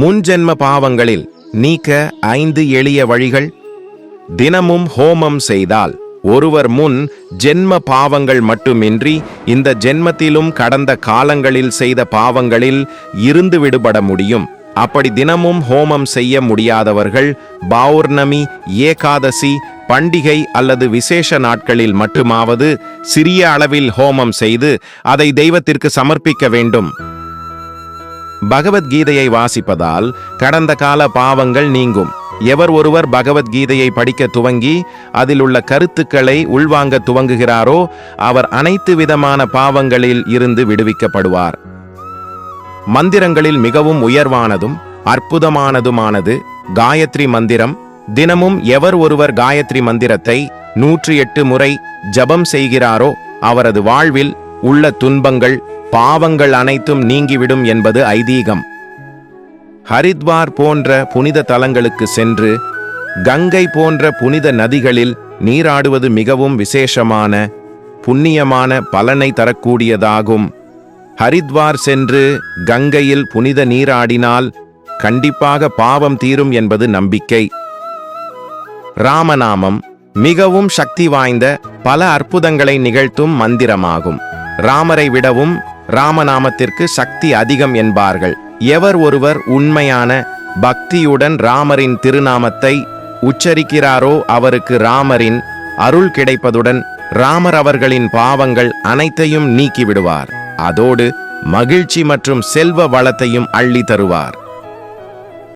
முன்ஜென்ம பாவங்களில் நீக்க ஐந்து எளிய வழிகள். தினமும் ஹோமம் செய்தால் ஒருவர் முன் ஜென்ம பாவங்கள் மட்டுமின்றி இந்த ஜென்மத்திலும் கடந்த காலங்களில் செய்த பாவங்களில் இருந்து விடுபட முடியும். அப்படி தினமும் ஹோமம் செய்ய முடியாதவர்கள் பௌர்ணமி ஏகாதசி பண்டிகை அல்லது விசேஷ நாட்களில் மட்டுமாவது சிறிய அளவில் ஹோமம் செய்து அதை தெய்வத்திற்கு சமர்ப்பிக்க வேண்டும். பகவத்கீதையை வாசிப்பதால் கடந்த கால பாவங்கள் நீங்கும். எவர் ஒருவர் பகவத்கீதையை படிக்க துவங்கி அதில் உள்ள கருத்துக்களை உள்வாங்க துவங்குகிறாரோ அவர் அனைத்து விதமான பாவங்களில் இருந்து விடுவிக்கப்படுவார். மந்திரங்களில் மிகவும் உயர்வானதும் அற்புதமானதுமானது காயத்ரி மந்திரம். தினமும் எவர் ஒருவர் காயத்ரி மந்திரத்தை நூற்றி எட்டு முறை ஜபம் செய்கிறாரோ அவரது வாழ்வில் உள்ள துன்பங்கள் பாவங்கள் அனைத்தும் நீங்கிவிடும் என்பது ஐதீகம். ஹரித்வார் போன்ற புனித தலங்களுக்கு சென்று கங்கை போன்ற புனித நதிகளில் நீராடுவது மிகவும் விசேஷமான புண்ணியமான பலனை தரக்கூடியதாகும். ஹரித்வார் சென்று கங்கையில் புனித நீராடினால் கண்டிப்பாக பாவம் தீரும் என்பது நம்பிக்கை. ராமநாமம் மிகவும் சக்தி வாய்ந்த பல அற்புதங்களை நிகழ்த்தும் மந்திரமாகும். ராமரை விடவும் ராமநாமத்திற்கு சக்தி அதிகம் என்பார்கள். எவர் ஒருவர் உண்மையான பக்தியுடன் ராமரின் திருநாமத்தை உச்சரிக்கிறாரோ அவருக்கு ராமரின் அருள் கிடைப்பதுடன் ராமர் அவர்களின் பாவங்கள் அனைத்தையும் நீக்கிவிடுவார். அதோடு மகிழ்ச்சி மற்றும் செல்வ வளத்தையும் அள்ளி தருவார்.